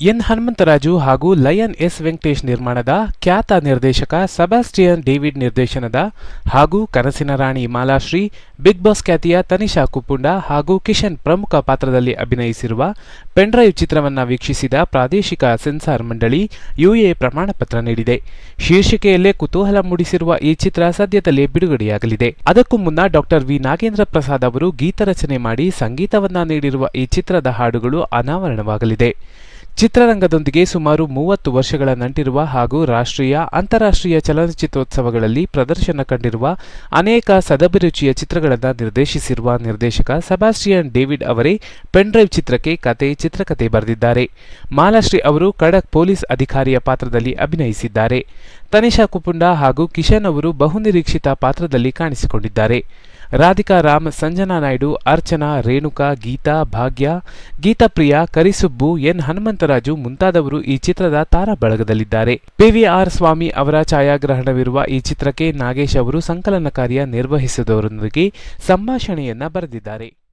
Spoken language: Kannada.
ಎನ್ ಹನುಮಂತರಾಜು ಹಾಗೂ ಲಯನ್ ಎಸ್ ವೆಂಕಟೇಶ್ ನಿರ್ಮಾಣದ ಖ್ಯಾತ ನಿರ್ದೇಶಕ ಸಬಾಸ್ಟಿಯನ್ ಡೇವಿಡ್ ನಿರ್ದೇಶನದ ಹಾಗೂ ಕನಸಿನ ರಾಣಿ ಮಾಲಾಶ್ರೀ, ಬಿಗ್ ಬಾಸ್ ಖ್ಯಾತಿಯ ತನಿಷಾ ಕುಪ್ಪುಂಡ ಹಾಗೂ ಕಿಶನ್ ಪ್ರಮುಖ ಪಾತ್ರದಲ್ಲಿ ಅಭಿನಯಿಸಿರುವ ಪೆನ್ಡ್ರೈವ್ ಚಿತ್ರವನ್ನು ವೀಕ್ಷಿಸಿದ ಪ್ರಾದೇಶಿಕ ಸೆನ್ಸಾರ್ ಮಂಡಳಿ ಯುಎ ಪ್ರಮಾಣ ಪತ್ರ ನೀಡಿದೆ. ಶೀರ್ಷಿಕೆಯಲ್ಲೇ ಕುತೂಹಲ ಮೂಡಿಸಿರುವ ಈ ಚಿತ್ರ ಸದ್ಯದಲ್ಲೇ ಬಿಡುಗಡೆಯಾಗಲಿದೆ. ಅದಕ್ಕೂ ಮುನ್ನ ಡಾಕ್ಟರ್ ವಿ ನಾಗೇಂದ್ರ ಪ್ರಸಾದ್ ಅವರು ಗೀತರಚನೆ ಮಾಡಿ ಸಂಗೀತವನ್ನ ನೀಡಿರುವ ಈ ಚಿತ್ರದ ಹಾಡುಗಳು ಅನಾವರಣವಾಗಲಿದೆ. ಚಿತ್ರರಂಗದೊಂದಿಗೆ ಸುಮಾರು ಮೂವತ್ತು ವರ್ಷಗಳ ನಂಟಿರುವ ಹಾಗೂ ರಾಷ್ಟ್ರೀಯ, ಅಂತಾರಾಷ್ಟ್ರೀಯ ಚಲನಚಿತ್ರೋತ್ಸವಗಳಲ್ಲಿ ಪ್ರದರ್ಶನ ಕಂಡಿರುವ ಅನೇಕ ಸದಭಿರುಚಿಯ ಚಿತ್ರಗಳನ್ನು ನಿರ್ದೇಶಿಸಿರುವ ನಿರ್ದೇಶಕ ಸಬಾಸ್ಟಿಯನ್ ಡೇವಿಡ್ ಅವರೇ ಪೆನ್ಡ್ರೈವ್ ಚಿತ್ರಕ್ಕೆ ಕತೆ ಚಿತ್ರಕಥೆ ಬರೆದಿದ್ದಾರೆ. ಮಾಲಾಶ್ರೀ ಅವರು ಖಡಕ್ ಪೊಲೀಸ್ ಅಧಿಕಾರಿಯ ಪಾತ್ರದಲ್ಲಿ ಅಭಿನಯಿಸಿದ್ದಾರೆ. ತನಿಷಾ ಕುಪುಂಡ ಹಾಗೂ ಕಿಶನ್ ಅವರು ಬಹುನಿರೀಕ್ಷಿತ ಪಾತ್ರದಲ್ಲಿ ಕಾಣಿಸಿಕೊಂಡಿದ್ದಾರೆ. ರಾಧಿಕಾ ರಾಮ್, ಸಂಜನಾ ನಾಯ್ಡು, ಅರ್ಚನಾ, ರೇಣುಕಾ, ಗೀತಾ, ಭಾಗ್ಯ ಗೀತಾಪ್ರಿಯ ಕರಿಸುಬ್ಬು, ಎನ್ ಹನುಮಂತರಾಜು ಮುಂತಾದವರು ಈ ಚಿತ್ರದ ತಾರಾ ಬಳಗದಲ್ಲಿದ್ದಾರೆ ಪಿವಿಆರ್ ಸ್ವಾಮಿ ಅವರ ಛಾಯಾಗ್ರಹಣವಿರುವ ಈ ಚಿತ್ರಕ್ಕೆ ನಾಗೇಶ್ ಅವರು ಸಂಕಲನ ಕಾರ್ಯ ನಿರ್ವಹಿಸಿದವರೊಂದಿಗೆ ಸಂಭಾಷಣೆಯನ್ನ ಬರೆದಿದ್ದಾರೆ.